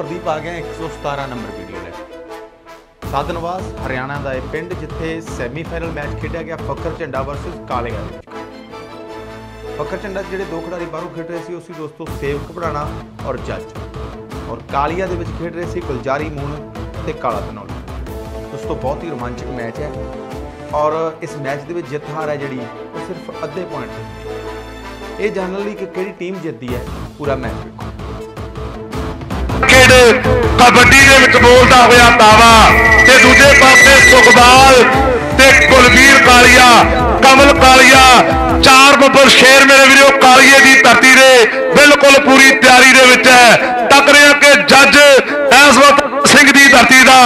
ਪ੍ਰਦੀਪ ਆ ਗਿਆ 117 number video ਲੈ। ਸਾਧਨਵਾਸ, ਹਰਿਆਣਾ ਦਾ ਇਹ ਪਿੰਡ ਜਿੱਥੇ ਸੈਮੀਫਾਈਨਲ ਮੈਚ ਖੇਡਿਆ ਗਿਆ ਫੱਕਰ ਝੰਡਾ ਵਰਸਸ ਕਾਲੇਗਾ ਵਿੱਚ। ਫੱਕਰ ਝੰਡਾ ਜਿਹੜੇ ਦੋ ਖਿਡਾਰੀ ਬਾਹਰੋਂ ਖੇਡ ਰਹੇ ਸੀ, ਉਹ ਸੀ ਦੋਸਤੋ ਸੇਵਕ ਪੜਾਣਾ ਔਰ ਜੱਜ। ਔਰ ਕਾਲੀਆ ਦੇ ਵਿੱਚ ਖੇਡ ਰਹੇ ਸੀ ਗੁਲਜਾਰੀ ਮੂਨ ਤੇ ਕਾਲਾ ਧਨੌਲਾ ਦੋਸਤੋ, ਬਹੁਤ ਹੀ ਰੋਮਾਂਚਕ ਮੈਚ ਹੈ ਔਰ ਇਸ ਮੈਚ ਦੇ ਵਿੱਚ ਜਿੱਤ ਹਾਰ ਹੈ ਜਿਹੜੀ, ਉਹ ਸਿਰਫ ਅੱਧੇ ਪੁਆਇੰਟ ਤੇ। ਇਹ ਜਾਣਨ ਲਈ ਕਿ ਕਿਹੜੀ ਟੀਮ ਜਿੱਤਦੀ ਹੈ, ਪੂਰਾ ਮੈਚ ਵੇਖੋ ਖੇਡ ਕਬੱਡੀ ਦੇ ਵਿੱਚ ਬੋਲਦਾ ਹੋਇਆ ਤਾਵਾ ਤੇ ਦੂਜੇ ਪਾਸੇ ਸੁਖਬਾਲ ਤੇ ਕੁਲਵੀਰ ਕਾਲੀਆ, ਕਮਲ ਕਾਲੀਆ, ਚਾਰ ਬੱਬਰ ਸ਼ੇਰ ਮੇਰੇ ਵੀਰੋ, ਕਾਲੀਏ ਦੀ ਧਰਤੀ ਦੇ ਬਿਲਕੁਲ ਪੂਰੀ ਤਿਆਰੀ ਦੇ ਵਿੱਚ ਹੈ। ਟੱਕਰਿਆ ਕਿ ਜੱਜ ਇਸ ਵਕਤ ਸਿੰਘ ਦੀ ਧਰਤੀ ਦਾ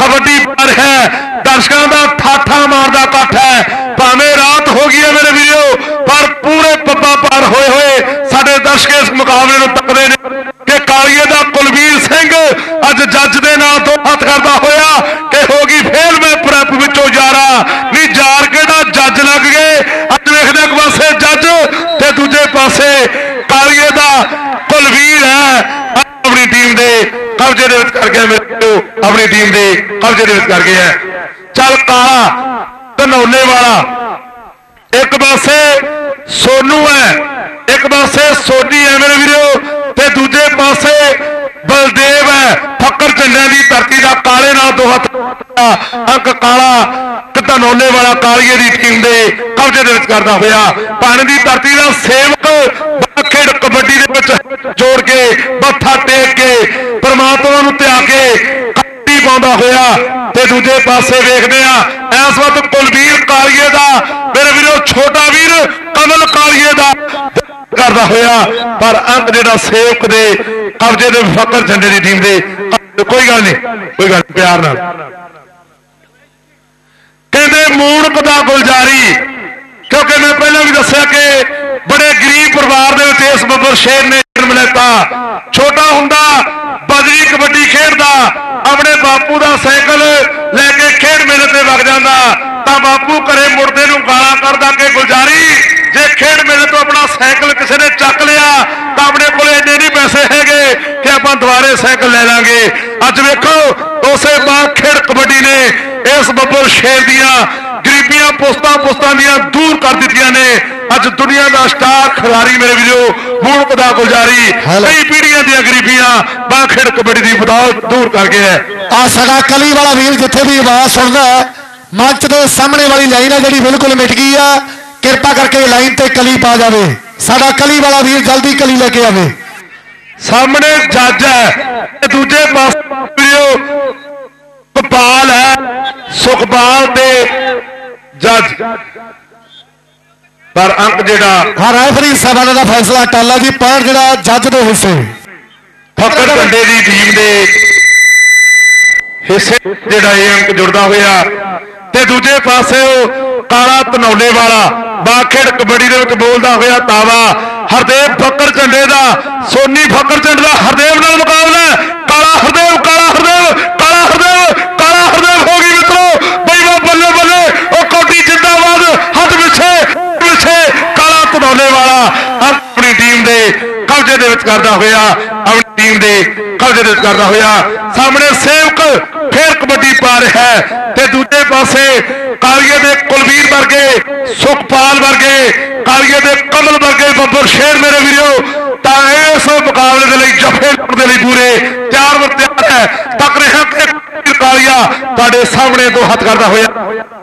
ਕਬੱਡੀ ਪਰ ਹੈ। ਦਰਸ਼ਕਾਂ ਦਾ ਠਾਠਾ ਮਾਰਦਾ ਇਕੱਠ ਹੈ। ਭਾਵੇਂ ਰਾਤ ਹੋ ਗਈ ਹੈ ਮੇਰੇ ਵੀਰੋ, ਪਰ ਪੂਰੇ ਪੱਪਾ ਪਾਰ ਹੋਏ ਹੋਏ ਸਾਡੇ ਦਰਸ਼ਕ ਇਸ ਮੁਕਾਬਲੇ ਨੂੰ ਤੱਕਦੇ ਨੇ ਕਿ ਕਾਲੀਏ ਦਾ ਕੁਲਵੀਰ ਸਿੰਘ ਅੱਜ ਜੱਜ ਦੇ ਨਾਲ ਤੋਂ ਹੱਥ ਕਰਦਾ ਹੋਇਆ ਕਿ ਹੋ ਗਈ ਫੇਲ ਮੈਂ ਪ੍ਰੈਪ ਵਿੱਚੋਂ ਯਾਰਾ ਨਹੀਂ ਯਾਰ ਕਿਹੜਾ ਜੱਜ ਲੱਗ ਗਏ ਅੱਜ ਵੇਖਦੇ ਇੱਕ ਪਾਸੇ ਜੱਜ ਤੇ ਦੂਜੇ ਪਾਸੇ ਕਾਲੀਏ ਦਾ ਕੁਲਵੀਰ ਹੈ ਆਪਣੀ ਟੀਮ ਦੇ ਕਬਜ਼ੇ ਦੇ ਵਿੱਚ ਕਰ ਗਿਆ ਮੇਰੇ ਵੀਰੋ, ਆਪਣੀ ਟੀਮ ਦੇ ਕਬਜ਼ੇ ਦੇ ਵਿੱਚ ਕਰ ਗਿਆ ਚੱਲ ਕਾਲਾ, ਧਨੌਲੇ ਵਾਲਾ। ਇੱਕ ਪਾਸੇ ਸੋਨੂ ਹੈ, ਇੱਕ ਪਾਸੇ ਸੋਨੀ ਹੈ ਮੇਰੇ ਵੀਰੋ, ਤੇ ਦੂਜੇ ਪਾਸੇ ਬਲਦੇਵ ਹੈ। ਫੱਕਰ ਝੰਡਿਆਂ ਦੀ ਧਰਤੀ ਦਾ ਕਾਲੇ ਨਾਲ ਦੋ ਹੱਥ ਅੰਕ ਕਾਲਾ ਧਨੌਲੇ ਵਾਲਾ ਕਾਲੀਏ ਦੀ ਟੀਮ ਦੇ ਕਬਜ਼ੇ ਦੇ ਵਿੱਚ ਕਰਦਾ ਹੋਇਆ। ਪਾਣੀ ਦੀ ਧਰਤੀ ਦਾ ਸੇਵਕ ਖੇਡ ਕਬੱਡੀ ਦੇ ਵਿੱਚ ਜੋੜ ਕੇ, ਮੱਥਾ ਟੇਕ ਕੇ, ਪਰਮਾਤਮਾ ਨੂੰ ਧਿਆ ਕੇ ਕਬੱਡੀ ਹੋਇਆ ਤੇ ਦੂਜੇ ਪਾਸੇ ਵੇਖਦੇ ਆ। ਇਸ ਵਕਤ ਕੁਲਵੀਰ ਕਾਲੀਏ ਦਾ, ਮੇਰੇ ਵੀਰੋ, ਛੋਟਾ ਵੀਰ ਕਮਲ ਕਾਲੀਏ ਦਾ ਕਰਦਾ ਹੋਇਆ। ਪਰ ਅੰਕ ਜਿਹੜਾ ਸੇਵਕ ਦੇ ਕਬਜ਼ੇ ਦੇ ਫਕਰ ਝੰਡੇ ਦੀ ਟੀਮ ਦੇ, ਕੋਈ ਗੱਲ ਨਹੀਂ, ਕੋਈ ਗੱਲ ਪਿਆਰ ਨਾਲ। ਕਹਿੰਦੇ ਮੂਣਕ ਦਾ ਗੁਲਜਾਰੀ, ਕਿਉਂਕਿ ਮੈਂ ਪਹਿਲਾਂ ਵੀ ਦੱਸਿਆ ਕਿ ਬੜੇ ਗਰੀਬ ਪਰਿਵਾਰ ਦੇ ਵਿੱਚ ਇਸ ਬੱਬਰ ਸ਼ੇਰ ਨੇ ਜਨਮ ਲੈਤਾ। ਛੋਟਾ ਹੁੰਦਾ, ਬਜਰੀ ਕਬੱਡੀ ਖੇਡਦਾ, ਆਪਣੇ ਬਾਪੂ ਦਾ ਸਾਈਕਲ ਲੈ ਕੇ ਖੇਡ ਮੇਲੇ ਤੇ ਵਗ ਜਾਂਦਾ, ਤਾਂ ਬਾਪੂ ਘਰੇ ਮੁਰਦੇ ਨੂੰ ਗਾਲਾਂ ਕੱਢਦਾ ਕਿ ਗੁਲਜਾਰੀ, ਜੇ ਖੇਡ ਮੇਲੇ ਤੋਂ ਆਪਣਾ ਸਾਈਕਲ ਕਿਸੇ ਨੇ ਚੱਕ ਲਿਆ, ਤਾਂ ਆਪਣੇ ਕੋਲੇ ਇੰਨੇ ਨਹੀਂ ਪੈਸੇ ਹੈਗੇ ਕਿ ਆਪਾਂ ਦੁਬਾਰੇ ਸਾਈਕਲ ਲੈ ਲਾਂਗੇ। ਅੱਜ ਵੇਖੋ ਉਸੇ ਬਾਅਦ ਖੇਡ ਕਬੱਡੀ ਨੇ ਇਸ ਬੱਬਰ ਸ਼ੇਰ ਦੀਆਂ ਗਰੀਬੀਆਂ ਪੁਸਤਾਂ ਪੁਸਤਾਂ ਦੀਆਂ ਦੂਰ ਕਰ ਦਿੱਤੀਆਂ ਨੇ। ਅੱਜ ਦੁਨੀਆ ਦਾ ਸਟਾਰ ਖਿਡਾਰੀ ਮੇਰੇ ਵੀਰੋ ਮੂਣਕ ਦਾ ਗੁਲਜਾਰੀ ਕਈ ਪੀੜ੍ਹੀਆਂ ਦੀਆਂ ਗਰੀਬੀਆਂ ਬਾਗ ਖੇਡ ਕਬੱਡੀ ਦੀ ਬਦੌਲਤ ਦੂਰ ਕਰ ਗਿਆ ਹੈ। ਆ ਸਾਡਾ ਕਲੀ ਵਾਲਾ ਵੀਰ ਜਿੱਥੇ ਵੀ ਆਵਾਜ਼ ਸੁਣਦਾ ਹੈ, ਮੰਚ ਦੇ ਸਾਹਮਣੇ ਵਾਲੀ ਲਾਈਨ ਹੈ ਜਿਹੜੀ ਬਿਲਕੁਲ ਮਿਟ ਗਈ ਆ। ਕਿਰਪਾ ਕਰਕੇ ਲਾਈਨ ਤੇ ਕਲੀ ਪਾ ਜਾਵੇ। ਸਾਡਾ ਕਲੀ ਵਾਲਾ ਵੀਰ ਜਲਦੀ ਕਲੀ ਲੈ ਕੇ ਆਵੇ। ਸਾਹਮਣੇ ਜੱਜ ਹੈ ਤੇ ਦੂਜੇ ਪਾਸੇ ਵੀਰੋ ਕਪਾਲ ਹੈ ਸੁਖਪਾਲ ਤੇ ਜੱਜ। ਪਰ ਅੰਕ ਜਿਹੜਾ ਹਾਂ ਰੈਫਰੀ ਸਾਹਿਬਾਨ ਦਾ ਫੈਸਲਾ ਟਾਲਾ ਜੀ ਪੁਆਇੰਟ ਜਿਹੜਾ ਜੱਜ ਦੇ ਹਿੱਸੇ। ਫਕਰ ਝੰਡੇ ਦੀ ਟੀਮ ਦੇ ਹਿੱਸੇ ਜਿਹੜਾ ਇਹ ਅੰਕ ਜੁੜਦਾ ਹੋਇਆ। ਤੇ ਦੂਜੇ ਪਾਸੇ ਉਹ ਕਾਲਾ ਧਨੌਲੇ ਵਾਲਾ ਬਾਖੇੜ ਕਬੱਡੀ ਦੇ ਵਿੱਚ ਬੋਲਦਾ ਹੋਇਆ ਤਾਵਾ। ਹਰਦੇਵ ਫਕਰ ਝੰਡੇ ਦਾ ਸੋਨੀ ਫਕਰ ਝੰਡੇ ਦਾ ਹਰਦੇਵ ਨਾਲ ਮੁਕਾਬਲਾ ਕਾਲਾ ਹਰਦੇਵ ਕਾਲਾ ਹਰਦੇਵ ਕਾਲਾ ਹਰਦੇਵ ਹੋ ਗਈ ਮਿੱਤਰੋ ਬਈ ਵਾ ਬੱਲੇ ਬੱਲੇ ਉਹ ਕੋਟੀ ਜਿੰਦਾਬਾਦ ਹੱਥ ਪਿੱਛੇ ਪਿੱਛੇ ਕਾਲਾ ਧਨੌਲੇ ਵਾਲਾ ਆਪਣੀ ਟੀਮ ਦੇ ਕਬਜ਼ੇ ਦੇ ਵਿੱਚ ਕਰਦਾ ਹੋਇਆ, ਆਪਣੀ ਟੀਮ ਦੇ ਕਬਜ਼ੇ ਦੇ ਵਿੱਚ ਕਰਦਾ ਹੋਇਆ। ਸਾਹਮਣੇ ਸੇਵਕ ਫੇਰ ਕਬੱਡੀ ਪਾ ਰਿਹਾ ਤੇ ਦੂਜੇ ਪਾਸੇ ਕਾਲੀਏ ਦੇ ਕੁਲਵੀਰ ਵਰਗੇ, ਸੁਖਪਾਲ ਵਰਗੇ, ਕਾਲੀਏ ਦੇ ਕਮਲ ਵਰਗੇ ਬੱਬਰ ਸ਼ੇਰ ਮੇਰੇ ਵੀਰੋ, ਤਾਂ ਇਸ ਮੁਕਾਬਲੇ ਦੇ ਲਈ ਜਫੇ ਦੇ ਲਈ ਪੂਰੇ ਤਿਆਰ ਵਰ ਤਿਆਰ ਹੈ। ਤੱਕ ਰਿਹਾ ਕਾਲੀਆ ਤੁਹਾਡੇ ਸਾਹਮਣੇ ਦੋ ਹੱਥ ਕਰਦਾ ਹੋਇਆ।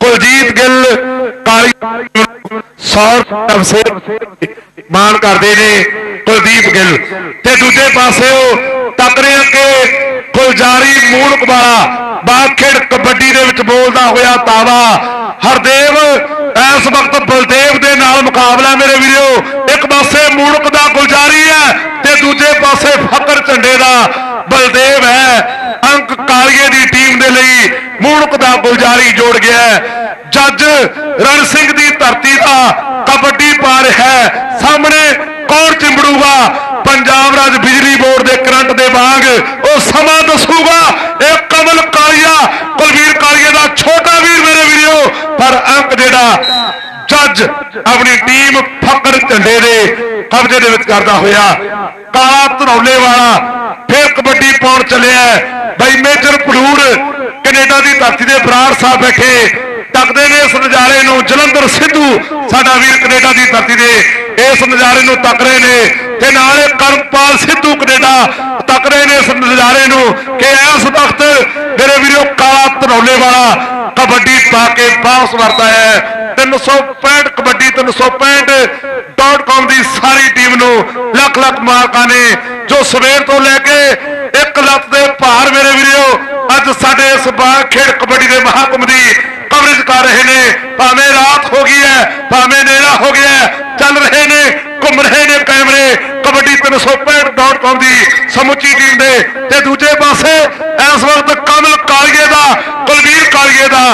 ਕੁਲਜੀਤ ਗਿੱਲ, ਕਾਲੀ ਸੌਰ ਤਫਸੇ ਮਾਨ ਕਰਦੇ ਨੇ ਕੁਲਦੀਪ ਗਿੱਲ। ਤੇ ਦੂਜੇ ਪਾਸੇ ਉਹ ਤਕਰੇ ਅੱਗੇ ਗੁਲਜਾਰੀ ਮੂਣਕ ਵਾਲਾ ਬਾਖੇੜ ਕਬੱਡੀ ਦੇ ਵਿੱਚ ਬੋਲਦਾ ਹੋਇਆ ਤਾਵਾ। ਹਰਦੇਵ, ਇਸ ਵਕਤ ਬਲਦੇਵ ਦੇ ਨਾਲ ਮੁਕਾਬਲਾ ਮੇਰੇ ਵੀਰੋ, ਇੱਕ ਪਾਸੇ ਮੂਣਕ ਦਾ ਗੁਲਜਾਰੀ ਹੈ ਤੇ ਦੂਜੇ ਪਾਸੇ ਫਕਰ ਝੰਡੇ ਦਾ ਬਲਦੇਵ ਹੈ। ਅੰਕ ਕਾਲੀਏ ਦੀ ਟੀਮ ਦੇ ਲਈ ਮੂਣਕ ਦਾ ਗੁਲਜਾਰੀ ਜੋੜ ਗਿਆ ਜੱਜ ਰਣ ਸਿੰਘ ਦੀ ਧਰਤੀ ਦਾ ਕਬੱਡੀ ਪਾ ਰਿਹਾ ਹੈ। ਸਾਹਮਣੇ ਕੌਣ ਚਿੰਬੜੂਗਾ? ਪੰਜਾਬ ਰਾਜ ਬਿਜਲੀ ਬੋਰਡ ਦੇ ਕਰੰਟ ਦੇ ਵਾਂਗ ਉਹ ਸਮਾਂ ਦੱਸੂਗਾ। ਇਹ ਕਮਲ ਕਾਲੀਆ, ਕੁਲਵੀਰ ਕਾਲੀਆ ਦਾ ਛੋਟਾ ਵੀਰ ਮੇਰੇ ਵੀਰੋ। ਪਰ ਅੰਕ ਜਿਹੜਾ ਜੱਜ ਜੱਜ ਆਪਣੀ ਟੀਮ ਫਕਰ ਝੰਡੇ ਦੇ ਕਬਜ਼ੇ ਦੇ ਵਿੱਚ ਕਰਦਾ ਹੋਇਆ। ਕਾਲਾ ਧਨੌਲੇ ਵਾਲਾ ਫਿਰ ਕਬੱਡੀ ਚੱਲਿਆ ਬਈ ਮੇਜਰ ਪੜੂਰ ਕੈਨੇਡਾ ਦੀ ਧਰਤੀ ਦੇ ਬਰਾੜ ਸਾਹਿਬ ਬੈਠੇ ਤੱਕਦੇ ਨੇ ਇਸ ਨਜ਼ਾਰੇ ਨੂੰ। ਜਲੰਧਰ ਸਿੱਧੂ ਸਾਡਾ ਵੀਰ ਕੈਨੇਡਾ ਦੀ ਧਰਤੀ ਦੇ ਇਸ ਨਜ਼ਾਰੇ ਨੂੰ ਤੱਕ ਰਹੇ ਨੇ ਤੇ ਨਾਲੇ ਕਰਮਪਾਲ ਸਿੱਧੂ ਕੈਨੇਡਾ ਤੱਕ ਰਹੇ ਨੇ ਇਸ ਨਜ਼ਾਰੇ ਨੂੰ ਕਿ ਇਸ ਵਕਤ ਮੇਰੇ ਵੀਰੋ ਕਾਲਾ ਧਨੌਲੇ ਵਾਲਾ ਕਬੱਡੀ ਪਾ ਕੇ ਵਾਪਸ ਵਰਤਾ ਹੈ। 365 ਕਬੱਡੀ 365.com ਦੀ ਸਾਰੀ ਟੀਮ ਨੂੰ ਲੱਖ ਲੱਖ ਮਾਰਕਾਂ ਨੇ ਜੋ ਸਵੇਰ ਤੋਂ ਲੈ ਕੇ ਲੱਤ ਦੇ ਭਾਰ ਮੇਰੇ ਵੀਰੋ, ਅੱਜ ਸਾਡੇ ਇਸ ਬਾਗ ਖੇਡ ਕਬੱਡੀ ਦੇ ਮਹਾਕੁੰਭ ਦੀ ਕਵਰੇਜ ਕਰ ਰਹੇ ਨੇ। ਭਾਵੇਂ ਰਾਤ ਹੋ ਗਈ ਹੈ, ਭਾਵੇਂ ਨੇਰਾ ਹੋ ਗਿਆ ਚੱਲ ਰਹੇ ਨੇ, ਘੁੰਮ ਰਹੇ ਨੇ ਕੈਮਰੇ। ਕਬੱਡੀ 365.com ਦੀ ਸਮੁੱਚੀ ਟੀਮ ਦੇ। ਤੇ ਦੂਜੇ ਪਾਸੇ ਇਸ ਵਕਤ ਕਮਲ ਕਾਲੀਏ ਦਾ, ਕੁਲਵੀਰ ਕਾਲੀਏ ਦਾ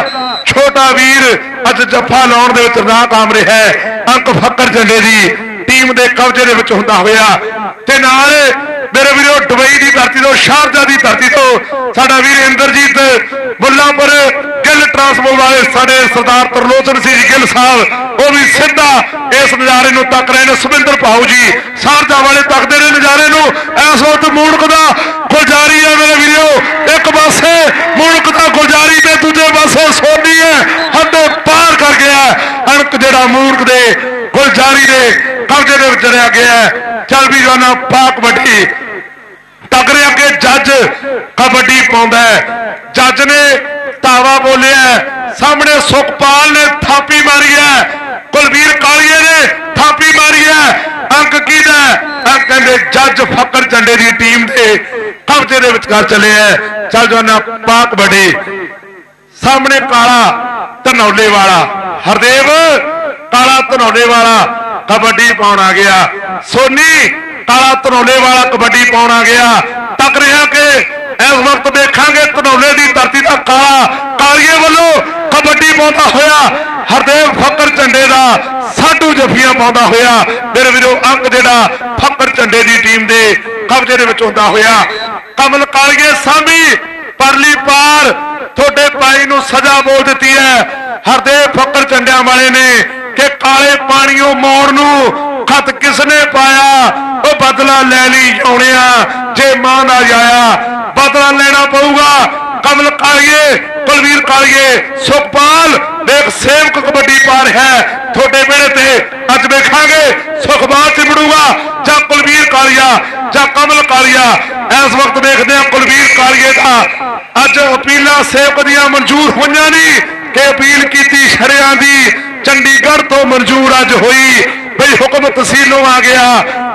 ਛੋਟਾ ਵੀਰ ਅੱਜ ਜੱਫਾ ਲਾਉਣ ਦੇ ਵਿੱਚ ਨਾਕਾਮ ਰਿਹਾ ਹੈ। ਅੰਕ ਫੱਕਰ ਝੰਡੇ ਦੀ ਟੀਮ ਦੇ ਕਬਜ਼ੇ ਦੇ ਵਿੱਚ ਹੁੰਦਾ ਹੋਇਆ। ਤੇ ਨਾਲ ਮੇਰੇ ਵੀਰੋ, ਦੁਬਈ ਦੀ ਧਰਤੀ ਤੋਂ, ਸ਼ਾਰਜਾ ਦੀ ਧਰਤੀ ਤੋਂ ਸਾਡਾ ਵੀਰ ਇੰਦਰਜੀਤ ਮੁੱਲਾਂਪੁਰ ਗਿੱਲ ਟਰਾਂਸਪੋਰਟ ਵਾਲੇ ਸਾਡੇ ਸਰਦਾਰ ਤਰਲੋਚਨ ਸਿੰਘ ਜੀ ਗਿੱਲ ਸਾਹਿਬ, ਉਹ ਵੀ ਸਿੱਧਾ ਇਸ ਨਜ਼ਾਰੇ ਨੂੰ ਤੱਕ ਰਹੇ ਨੇ। ਸੁਮਿੰਦਰ ਭਾਊ ਜੀ, ਸ਼ਾਰਜਾ ਵਾਲੇ ਤੱਕਦੇ ਨੇ ਨਜ਼ਾਰੇ ਨੂੰ। ਇਸ ਵਕਤ ਮੂਣਕ ਦਾ ਗੁਲਜਾਰੀ ਹੈ ਮੇਰੇ ਵੀਰੋ ਇੱਕ ਪਾਸੇ ਮੂਣਕ ਦਾ ਗੁਲਜਾਰੀ ਤੇ ਦੂਜੇ ਪਾਸੇ ਸੋਨੀ ਹੈ ਹੱਦੋਂ ਪਾਰ ਕਰ ਗਿਆ ਅਣਕ ਜਿਹੜਾ ਮੂਣਕ ਦੇ ਗੁਲਜਾਰੀ ਦੇ ਕਬਜ਼ੇ ਦੇ ਵਿੱਚ ਰਿਹਾ ਗਿਆ ਹੈ। ਚੱਲ ਵੀ ਜਾਨਾ ਪਾਕ ਵੱਡੀ ਤਗਰੇ ਅੱਗੇ ਜੱਜ ਕਬੱਡੀ ਪਾਉਂਦਾ ਹੈ ਜੱਜ ਨੇ ਤਾਵਾ ਬੋਲਿਆ ਹੈ। ਸਾਹਮਣੇ ਸੁਖਪਾਲ ਨੇ ਥਾਪੀ ਮਾਰੀ ਹੈ ਕੁਲਵੀਰ ਕਾਲੀਏ ਨੇ ਥਾਪੀ ਮਾਰੀ ਹੈ ਅੰਕ ਕਿਹਦਾ ਹੈ? ਅੰਕ ਕਹਿੰਦੇ ਜੱਜ ਫਕਰ ਝੰਡੇ ਦੀ ਟੀਮ ਦੇ ਕਬਜ਼ੇ ਦੇ ਵਿਚਕਾਰ ਚੱਲੇ ਹੈ ਚੱਲ ਜਾਨਾ ਪਾਕ ਵੱਡੀ ਸਾਹਮਣੇ ਕਾਲਾ ਧਨੌਲੇ ਵਾਲਾ ਹਰਦੇਵ ਕਾਲਾ ਧਨੌਲੇ ਵਾਲਾ ਕਬੱਡੀ ਪਾਉਣ ਆ ਗਿਆ ਸੋਨੀ ਕਾਲਾ ਧਨੋਲੇ ਵਾਲਾ ਕਬੱਡੀ ਪਾਉਣਾ ਗਿਆ। ਤੱਕ ਰਿਹਾ ਕਿ ਇਸ ਵਕਤ ਦੇਖਾਂਗੇ ਧਨੋਲੇ ਦੀ ਧਰਤੀ ਦਾ ਕਾਲਾ, ਕਾਲੀਏ ਵੱਲੋਂ ਕਬੱਡੀ ਪਾਉਂਦਾ ਹੋਇਆ ਹਰਦੇਵ ਫੱਕਰ ਝੰਡੇ ਦਾ ਸਾਡੂ ਜਫੀਆਂ ਪਾਉਂਦਾ ਹੋਇਆ। ਮੇਰੇ ਵੀਰੋ, ਅੰਕ ਜਿਹੜਾ ਫੱਕਰ ਝੰਡੇ ਦੀ ਟੀਮ ਦੇ ਕਬਜ਼ੇ ਦੇ ਵਿੱਚ ਹੁੰਦਾ ਹੋਇਆ। ਕਮਲ ਕਾਲੀਏ ਸਾਮੀ ਪਰਲੀ ਪਾਰ ਤੁਹਾਡੇ ਭਾਈ ਨੂੰ ਸਜ਼ਾ ਬੋਲ ਦਿੱਤੀ ਹੈ। ਹਰਦੇਵ ਫੱਕਰ ਝੰਡਿਆਂ ਵਾਲੇ ਨੇ ਕਿ ਕਾਲੇ ਪਾਣੀਓ ਮੋੜ ਨੂੰ ਖਤ ਕਿਸਨੇ ਪਾ ਬਦਲਾ ਲੈ ਲਈ ਜਾਉਣਿਆ ਜੇ ਮਾਂ ਦਾ ਜਾਇਆ, ਬਦਲਾ ਲੈਣਾ ਪਊਗਾ। ਕਮਲ ਕਾਲੀਏ, ਕੁਲਵੀਰ ਕਾਲੀਏ, ਸੁਖਪਾਲ ਦੇਖ ਸੇਵਕ ਕਬੱਡੀ ਪਾ ਰਿਹਾ ਹੈ। ਤੁਹਾਡੇ ਵਿਹੜੇ ਤੇ ਅੱਜ ਵੇਖਾਂਗੇ, ਸੁਖਪਾਲ ਚਿਮੜੂਗਾ ਜਾਂ ਕੁਲਵੀਰ ਕਾਲੀਆ ਜਾਂ ਕਮਲ ਕਾਲੀਆ। ਇਸ ਵਕਤ ਦੇਖਦੇ ਹਾਂ ਕੁਲਵੀਰ ਕਾਲੀਏ ਦਾ। ਅੱਜ ਅਪੀਲਾਂ ਸੇਵਕ ਦੀਆਂ ਮਨਜ਼ੂਰ ਹੋਈਆਂ ਨਹੀਂ ਕਿ ਅਪੀਲ ਕੀਤੀ ਸ਼ਰਿਆਂ ਦੀ। ਚੰਡੀਗੜ੍ਹ ਤੋਂ ਮਨਜ਼ੂਰ ਅੱਜ ਹੋਈ। ਬਈ ਹੁਕਮ ਤਹਿਸੀਲੋਂ ਆ ਗਿਆ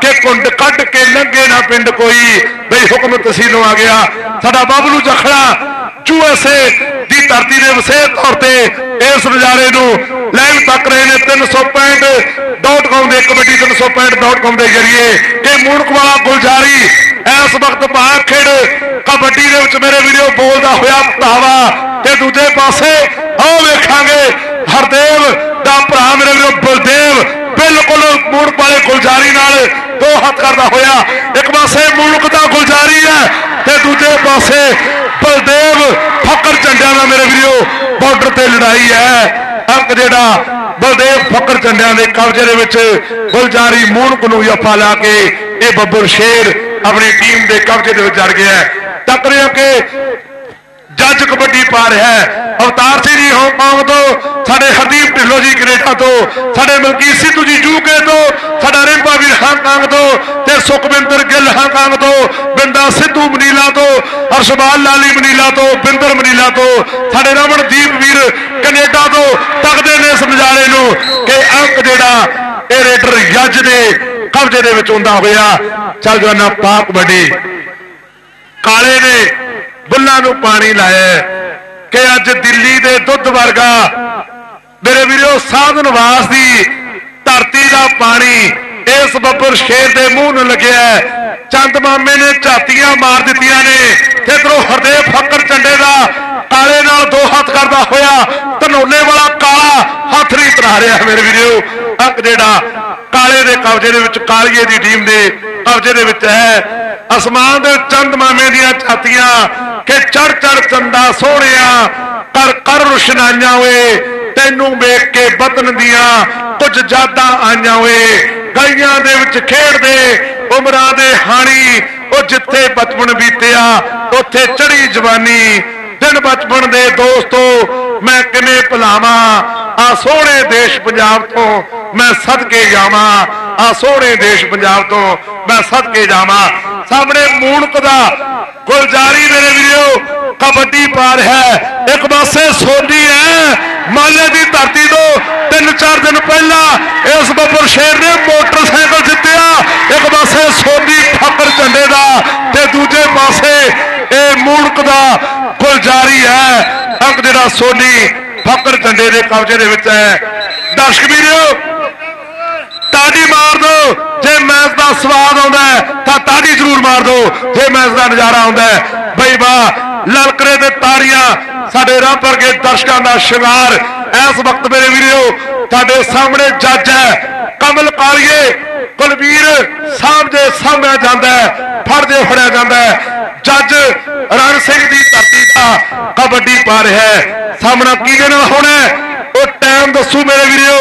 ਕਿ ਕੁੰਡ ਕੱਢ ਕੇ ਲੰਘੇ ਨਾ ਪਿੰਡ ਕੋਈ। ਬਈ ਹੁਕਮ ਤਹਿਸੀਲੋਂ ਆ ਗਿਆ। ਸਾਡਾ ਬਾਬਲੂ ਜਖੜਾ ਯੂਐਸਏ ਦੀ ਧਰਤੀ ਦੇ ਵਿਸ਼ੇਸ਼ ਤੌਰ ਤੇ ਇਸ ਨਜ਼ਾਰੇ ਨੂੰ ਲਾਈਵ ਤੱਕ ਰਹੇ ਨੇ 365.com ਦੇ ਕਬੱਡੀ 365.com ਦੇ ਜਰੀਏ। ਕਿ ਮੂਰਖ ਵਾਲਾ ਗੁਲਜ਼ਾਰੀ ਇਸ ਵਕਤ ਬਾਹਰ ਖੇਡ ਕਬੱਡੀ ਦੇ ਵਿੱਚ ਮੇਰੇ ਵੀਡੀਓ ਬੋਲਦਾ ਹੋਇਆ ਧਾਵਾ ਤੇ ਦੂਜੇ ਪਾਸੇ ਆਓ ਵੇਖਾਂਗੇ ਹਰਦੇਵ ਦਾ ਭਰਾ ਮੇਰੇ ਵੀਰੋ ਬਲਦੇਵ ਬਿਲਕੁਲ ਵਾਲੇ ਗੁਲਜ਼ਾਰੀ ਨਾਲ ਦੋ ਹੱਥ ਕਰਦਾ ਹੋਇਆ। ਇੱਕ ਪਾਸੇ ਮੂਣਕ ਦਾ ਗੁਲਜ਼ਾਰੀ ਹੈ ਤੇ ਦੂਜੇ ਪਾਸੇ ਬਲਦੇਵ ਫਕਰ ਝੰਡਿਆਂ ਦਾ ਮੇਰੇ ਵੀਰੋ ਬਾਰਡਰ ਤੇ ਲੜਾਈ ਹੈ। ਅੰਕ ਜਿਹੜਾ ਬਲਦੇਵ ਫਕਰ ਝੰਡਿਆਂ ਦੇ ਕਬਜ਼ੇ ਦੇ ਵਿੱਚ ਗੁਲਜ਼ਾਰੀ ਮੂਣਕ ਨੂੰ ਜੱਫਾ ਲਾ ਕੇ ਇਹ ਬੱਬਰ ਸ਼ੇਰ ਆਪਣੀ ਟੀਮ ਦੇ ਕਬਜ਼ੇ ਦੇ ਵਿੱਚ ਜੜ ਗਿਆ ਹੈ। ਟੱਕਰਿਆ ਕਿ ਜੱਜ ਕਬੱਡੀ ਪਾ ਰਿਹਾ ਹੈ। ਅਵਤਾਰ ਸਿੰਘ ਜੀ ਹਾਂਗਕਾਂਗ ਤੋਂ, ਸਾਡੇ ਹਰਦੀਪ ਢਿੱਲੋਂ ਜੀ ਕੈਨੇਡਾ ਤੋਂ, ਸਾਡੇ ਮਲਕੀਤ ਸਿੱਧੂ ਜੀ ਯੂਕੇ ਤੋਂ, ਸਾਡਾ ਰਿੰਪਾ ਵੀਰ ਹਾਂਗਕਾਂਗ ਤੋਂ ਤੇ ਸੁਖਵਿੰਦਰ ਗਿੱਲ ਹਾਂਗਕਾਂਗ ਤੋਂ, ਬਿੰਦਾ ਸਿੱਧੂ ਮਨੀਲਾ ਤੋਂ ਅਰਸ਼ਬਾਲ ਲਾਲੀ ਮਨੀਲਾ ਤੋਂ, ਬਿੰਦਰ ਮਨੀਲਾ ਤੋਂ, ਸਾਡੇ ਰਮਨਦੀਪ ਵੀਰ ਕੈਨੇਡਾ ਤੋਂ ਤੱਕਦੇ ਨੇ ਇਸ ਨਜ਼ਾਰੇ ਨੂੰ ਕਿ ਅੰਕ ਜਿਹੜਾ ਇਹ ਰੇਡਰ ਜੱਜ ਦੇ ਕਬਜ਼ੇ ਦੇ ਵਿੱਚ ਹੁੰਦਾ ਹੋਇਆ। ਚੱਲ ਜਾਣਾ ਪਾਕ ਵੱਡੀ ਕਾਲੇ ਨੇ ਬੁੱਲਾਂ ਨੂੰ ਪਾਣੀ ਲਾਇਆ ਕਿ ਅੱਜ ਦਿੱਲੀ ਦੇ ਦੁੱਧ ਵਰਗਾ ਮੇਰੇ ਵੀਰੋ ਸਾਧ ਨਿਵਾਸ ਦੀ ਧਰਤੀ ਦਾ ਪਾਣੀ ਇਸ ਬੱਬਰ ਸ਼ੇਰ ਦੇ ਮੂੰਹ ਨੂੰ ਲੱਗਿਆ ਚੰਦ ਮਾਮੇ ਨੇ ਝਾਤੀਆਂ ਮਾਰ ਦਿੱਤੀਆਂ ਨੇ। ਤੇ ਇਧਰੋਂ ਹਰਦੇਵ ਫੱਕਰ ਝੰਡੇ ਦਾ ਕਾਲੇ ਨਾਲ ਦੋ ਹੱਥ ਕਰਦਾ ਹੋਇਆ, ਧਨੋਲੇ ਵਾਲਾ ਕਾਲਾ ਹੱਥ ਰਿਹਾ ਮੇਰੇ ਵੀਰੋ। ਅੰਕ ਜਿਹੜਾ ਕਾਲੇ ਦੇ ਕਬਜ਼ੇ ਦੇ ਵਿੱਚ, ਕਾਲੀਏ ਦੀ ਟੀਮ ਦੇ ਕਬਜ਼ੇ ਦੇ ਵਿੱਚ ਹੈ। ਅਸਮਾਨ ਦੇ ਚੰਦ ਮਾਮੇ ਦੀਆਂ ਛਾਤੀਆਂ ਕਿ ਚੜ ਚੜ ਚੰਦਾ ਸੋਹਣਿਆ, ਕਰ ਕਰ ਰੁਸ਼ਨਾਈਆਂ ਓਏ, ਤੈਨੂੰ ਵੇਖ ਕੇ ਵਤਨ ਦੀਆਂ ਕੁਝ ਯਾਦਾਂ ਆਈਆਂ ਓਏ। ਗਲੀਆਂ ਦੇ ਵਿੱਚ ਖੇਡਦੇ ਉਮਰਾਂ ਦੇ ਹਾਣੀ, ਉਹ ਜਿੱਥੇ ਬਚਪਨ ਬੀਤਿਆ, ਉੱਥੇ ਚੜੀ ਜਵਾਨੀ। ਦਿਨ ਬਚਪਨ ਦੇ ਦੋਸਤੋ ਮੈਂ ਕਿਵੇਂ ਭੁਲਾਵਾਂ? ਆ ਸੋਹਣੇ ਦੇਸ਼ ਪੰਜਾਬ ਤੋਂ ਮੈਂ ਸਦਕੇ ਜਾਵਾਂ। ਆ ਸੋਹਣੇ ਦੇਸ਼ ਪੰਜਾਬ ਤੋਂ ਮੈਂ ਸਦਕੇ ਜਾਵਾਂ। ਸਾਹਮਣੇ ਮੂਣਕ ਦਾ ਗੁਲਜਾਰੀ ਮੇਰੇ ਵੀਰੋ, ਕਬੱਡੀ ਪਾ ਰਿਹਾ ਹੈ। ਇੱਕ ਪਾਸੇ ਸੋਢੀ ਹੈ। ਮਾਲੇ ਦੀ ਧਰਤੀ ਤੋਂ ਤਿੰਨ ਚਾਰ ਦਿਨ ਪਹਿਲਾਂ ਇਸ ਬੱਬਰ ਸ਼ੇਰ ਨੇ ਮੋਟਰਸਾਈਕਲ ਜਿੱਤਿਆ। ਇੱਕ ਪਾਸੇ ਸੋਢੀ ਫਕਰ ਝੰਡੇ ਦਾ ਤੇ ਦੂਜੇ ਪਾਸੇ ਇਹ ਮੂਣਕ ਦਾ ਗੁਲਜਾਰੀ ਹੈ। ਅੰਕ ਜਿਹੜਾ ਸੋਨੀ ਫਕਰ ਝੰਡੇ ਦੇ ਕਬਜ਼ੇ ਦੇ ਵਿੱਚ ਹੈ। ਦਰਸ਼ਕ ਵੀਰੋ, ਤਾੜੀ ਮਾਰ ਦਿਓ ਜੇ ਮੈਚ ਦਾ ਸਵਾਦ ਆਉਂਦਾ ਤਾਂ ਤਾੜੀ ਜ਼ਰੂਰ ਮਾਰ ਦਿਓ ਜੇ ਮੈਚ ਦਾ ਨਜ਼ਾਰਾ ਆਉਂਦਾ ਹੈ ਬਈ ਵਾਹ ਲਲਕਰੇ ਤੇ ਤਾੜੀਆਂ ਸਾਡੇ ਰੱਬ ਵਰਗੇ ਦਰਸ਼ਕਾਂ ਦਾ ਸ਼ਿੰਗਾਰ। ਇਸ ਵਕਤ ਮੇਰੇ ਵੀਰੋ, ਤੁਹਾਡੇ ਸਾਹਮਣੇ ਜੱਜ ਹੈ, ਕਮਲ ਕਾਲੀਏ ਕੁਲਵੀਰ ਸਾਹਿਬ ਦੇ ਸਾਹਮਣੇ ਜਾਂਦਾ ਫੜਦੇ ਫੜਿਆ ਜਾਂਦਾ ਜੱਜ ਰਣ ਸਿੰਘ ਦੀ ਧਰਤੀ ਦਾ ਕਬੱਡੀ ਪਾ ਰਿਹਾ ਹੈ। ਸਾਹਮਣਾ ਕਿਹਦੇ ਨਾਲ ਹੋਣਾ ਉਹ ਟਾਈਮ ਦੱਸੂ ਮੇਰੇ ਵੀਰੋ,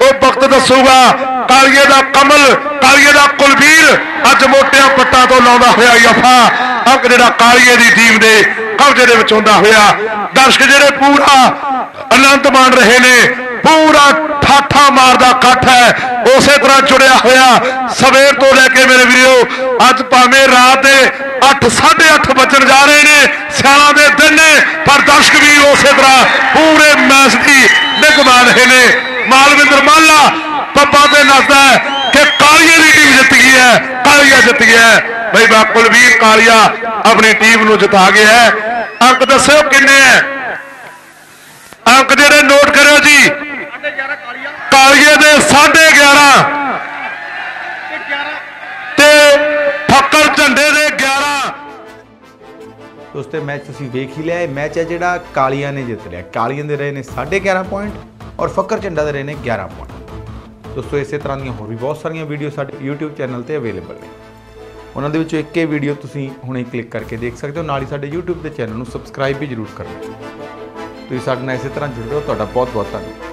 ਉਹ ਵਕਤ ਦੱਸੂਗਾ। ਕਾਲੀਏ ਦਾ ਕਮਲ, ਕਾਲੀਏ ਦਾ ਕੁਲਵੀਰ, ਅੱਜ ਮੋਟਿਆਂ ਪੱਟਾਂ ਤੋਂ ਲਾਉਂਦਾ ਹੋਇਆ ਯਫਾ। ਅੰਕ ਜਿਹੜਾ ਕਾਲੀਏ ਦੀ ਟੀਮ ਦੇ ਕਬਜ਼ੇ ਦੇ ਵਿੱਚ ਹੁੰਦਾ ਹੋਇਆ। ਦਰਸ਼ਕ ਜਿਹੜੇ ਪੂਰਾ ਆਨੰਦ ਮਾਣ ਰਹੇ ਨੇ, ਪੂਰਾ ਠਾਠਾ ਮਾਰਦਾ ਇਕੱਠ ਹੈ, ਉਸੇ ਤਰ੍ਹਾਂ ਜੁੜਿਆ ਹੋਇਆ। ਸਵੇਰ ਤੋਂ ਲੈ ਕੇ ਮੇਰੇ ਵੀਰੋ, ਅੱਜ ਭਾਵੇਂ ਰਾਤ ਦੇ 8 8:30 ਵੱਜਣ ਜਾ ਰਹੇ ਨੇ, ਸਿਆਲਾਂ ਦੇ ਦਿਨ ਨੇ, ਪਰ ਦਰਸ਼ਕ ਵੀ ਉਸੇ ਤਰ੍ਹਾਂ ਪੂਰੇ ਮੈਚ ਦੀ ਨਿਗਮਾਨ ਰਹੇ ਨੇ। ਮਾਲਵਿੰਦਰ ਮਾਲਾ ਪੱਪਾ ਤੇ ਨੱਸਦਾ ਹੈ ਕਿ ਕਾਲੀਆ ਦੀ ਟੀਮ ਜਿੱਤ ਗਈ ਹੈ ਕਾਲੀਆ ਜਿੱਤ ਗਿਆ ਬਈ ਬਾਕੁਲਵੀਰ ਕਾਲੀਆ ਆਪਣੀ ਟੀਮ ਨੂੰ ਜਿਤਾ ਗਿਆ ਹੈ। ਅੰਕ ਦੱਸਿਓ ਕਿੰਨੇ ਹੈ? ਅੰਕ ਜਿਹੜੇ ਨੋਟ ਕਰਿਓ ਜੀ। ਕਾਲੀਏ ਦੇ 11.5 ਤੇ ਫੱਕਰ ਝੰਡੇ ਦੇ 11 ਦੋਸਤੋ ਮੈਚ ਤੁਸੀਂ ਵੇਖ ਹੀ ਲਿਆ। ਇਹ ਮੈਚ ਹੈ ਜਿਹੜਾ ਕਾਲੀਆਂ ਨੇ ਜਿੱਤ ਲਿਆ। ਕਾਲੀਆਂ ਦੇ ਰਹੇ ਨੇ 11.5 ਪੁਆਇੰਟ ਔਰ ਫੱਕਰ ਝੰਡਾ ਦੇ ਰਹੇ ਨੇ 11 ਪੁਆਇੰਟ ਦੋਸਤੋ, ਇਸੇ ਤਰ੍ਹਾਂ ਦੀਆਂ ਹੋਰ ਵੀ ਬਹੁਤ ਸਾਰੀਆਂ ਵੀਡੀਓ ਸਾਡੇ YouTube ਚੈਨਲ ਤੇ ਅਵੇਲੇਬਲ ਨੇ। ਉਹਨਾਂ ਦੇ ਵਿੱਚੋਂ ਇੱਕ ਇਹ ਵੀਡੀਓ ਤੁਸੀਂ ਹੁਣੇ ਕਲਿੱਕ ਕਰਕੇ ਦੇਖ ਸਕਦੇ ਹੋ। ਨਾਲ ਹੀ ਸਾਡੇ YouTube ਦੇ ਚੈਨਲ ਨੂੰ ਸਬਸਕ੍ਰਾਈਬ ਵੀ ਜਰੂਰ ਕਰਨਾ। ਤੁਸੀਂ ਸਾਡੇ ਨਾਲ ਇਸੇ ਤਰ੍ਹਾਂ ਜੁੜੇ ਰਹੋ। ਤੁਹਾਡਾ ਬਹੁਤ ਬਹੁਤ ਧੰਨਵਾਦ।